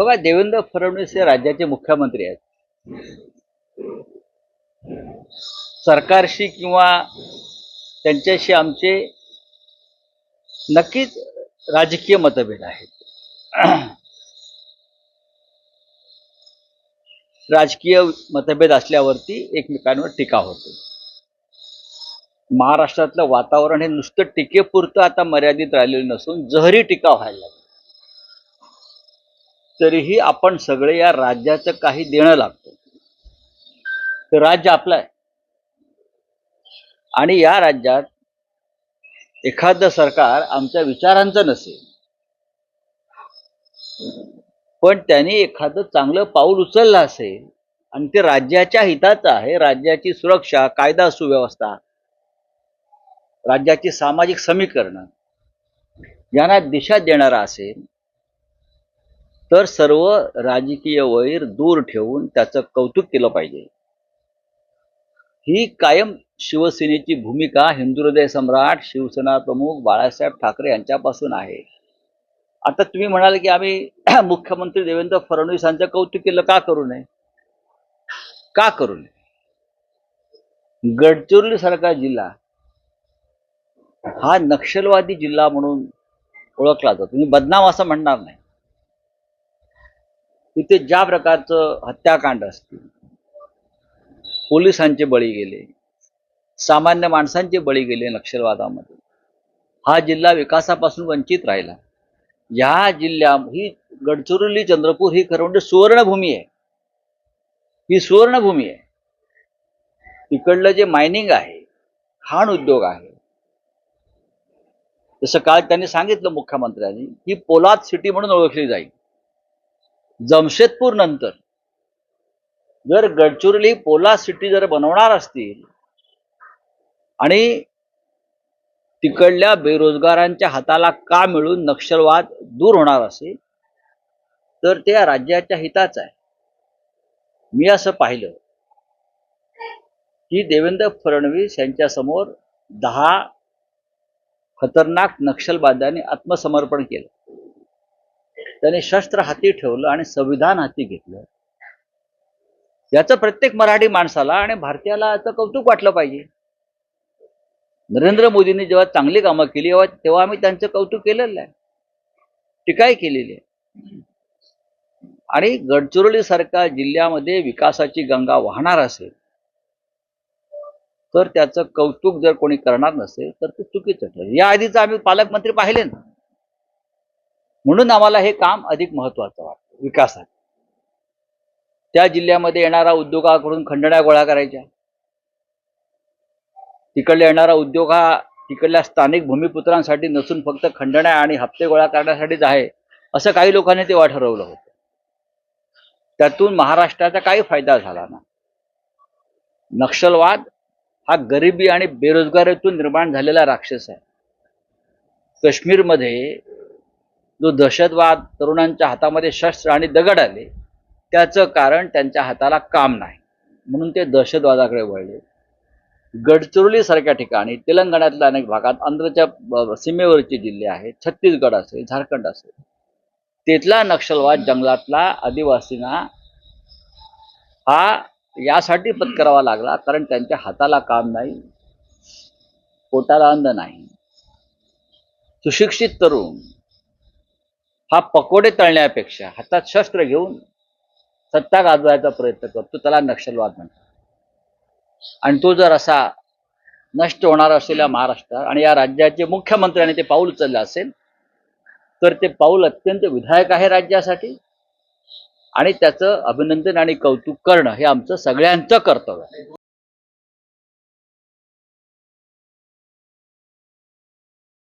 बघा देवेंद्र फडणवीस हे राज्याचे मुख्यमंत्री आहेत. सरकारशी किंवा त्यांच्याशी आमचे नक्कीच राजकीय मतभेद आहेत. राजकीय मतभेद असल्यावरती एकमेकांवर टीका होते. महाराष्ट्रातलं वातावरण हे नुसतं टीकेपुरतं आता मर्यादित राहिलेलं नसून जहरी टीका व्हायला लागली. तरीही आपण सगळे या राज्याचं काही देणं लागतं. तर राज्य आपलं आहे. आणि या राज्यात एखादं सरकार आमच्या विचारांचं नसेल. पण त्यांनी एखादं चांगलं पाऊल उचललं असेल आणि ते राज्याच्या हिताचं आहे राज्याची सुरक्षा कायदा सुव्यवस्था राज्याची सामाजिक समीकरणं यांना दिशा देणारा असेल तर सर्व राजकीय वैर दूर ठेवून त्याचं कौतुक केलं पाहिजे. ही कायम शिवसेनेची भूमिका हिंदू हृदय सम्राट शिवसेना प्रमुख बाळासाहेब ठाकरे यांच्यापासून आहे. आता तुम्ही म्हणाल की आम्ही मुख्यमंत्री देवेंद्र फडणवीस यांचं कौतुक केलं का करू नये? का करू नये? गडचिरोली सारखा जिल्हा हा नक्षलवादी जिल्हा म्हणून ओळखला जातो. तुम्ही बदनाम असं म्हणणार नाही. तिथे ज्या प्रकारचं हत्याकांड असतील पोलिसांचे बळी गेले सामान्य माणसांचे बळी गेले नक्षलवादामध्ये हा जिल्हा विकासापासून वंचित राहिला. या जिल्ह्या ही गडचिरोली चंद्रपूर ही खरं म्हणजे सुवर्णभूमी आहे. ही सुवर्णभूमी आहे. इकडलं जे मायनिंग आहे खाण उद्योग आहे जसं काल त्यांनी सांगितलं मुख्यमंत्र्यांनी ही पोलाद सिटी म्हणून ओळखली जाईल. जमशेदपूर नंतर जर गडचिरोली पोला सिटी जर बनवणार असतील आणि तिकडल्या बेरोजगारांच्या हाताला का मिळून नक्षलवाद दूर होणार असेल तर ते या राज्याच्या हिताच आहे. मी असं पाहिलं की देवेंद्र फडणवीस यांच्यासमोर दहा खतरनाक नक्षलवाद्यांनी आत्मसमर्पण केलं. त्यांनी शस्त्र हाती ठेवलं आणि संविधान हाती घेतलं. याचं प्रत्येक मराठी माणसाला आणि भारतीयाला याचं कौतुक वाटलं पाहिजे. नरेंद्र मोदींनी जेव्हा चांगली कामं केली तेव्हा आम्ही त्यांचं कौतुक केलेलं आहे. टीकाही केलेली आहे. आणि गडचिरोली सारख्या जिल्ह्यामध्ये विकासाची गंगा वाहणार असेल तर त्याचं कौतुक जर कोणी करणार नसेल तर ते चुकीचं ठरेल. या आधीच आम्ही पालकमंत्री पाहिले ना. म्हणून आम्हाला हे काम अधिक महत्वाचं वाटतं विकासात त्या जिल्ह्यामध्ये येणारा उद्योगाकडून खंडण्या गोळा करायच्या. तिकडल्या येणारा उद्योग हा तिकडल्या स्थानिक भूमिपुत्रांसाठी नसून फक्त खंडण्या आणि हप्ते गोळा करण्यासाठीच आहे असं काही लोकांनी तेव्हा ठरवलं होतं. त्यातून महाराष्ट्राचा काही फायदा झाला ना नक्षलवाद हा गरिबी आणि बेरोजगारीतून निर्माण झालेला राक्षस आहे. काश्मीरमध्ये जो दहशतवाद तरुणांच्या हातामध्ये शस्त्र आणि दगड आले त्याचं कारण त्यांच्या हाताला काम नाही. म्हणून ते दहशतवादाकडे वळले. गडचिरोलीसारख्या ठिकाणी तेलंगणातल्या अनेक भागात आंध्रच्या सीमेवरचे जिल्हे आहेत छत्तीसगड असेल झारखंड असेल. तिथला नक्षलवाद जंगलातला आदिवासींना हा यासाठी पत्करावा लागला कारण त्यांच्या हाताला काम नाही पोटाला अन्न नाही. सुशिक्षित तरुण हा पकोडे तळण्यापेक्षा हातात शस्त्र घेऊन सत्ता गाजवायचा प्रयत्न करतो त्याला नक्षलवाद म्हणतात. आणि तो जर असा नष्ट होणार असलेल्या महाराष्ट्रात आणि या राज्याचे मुख्यमंत्र्याने ते पाऊल उचललं असेल तर ते पाऊल अत्यंत विधायक आहे राज्यासाठी आणि त्याचं अभिनंदन आणि कौतुक करणं हे आमचं सगळ्यांचं कर्तव्य आहे.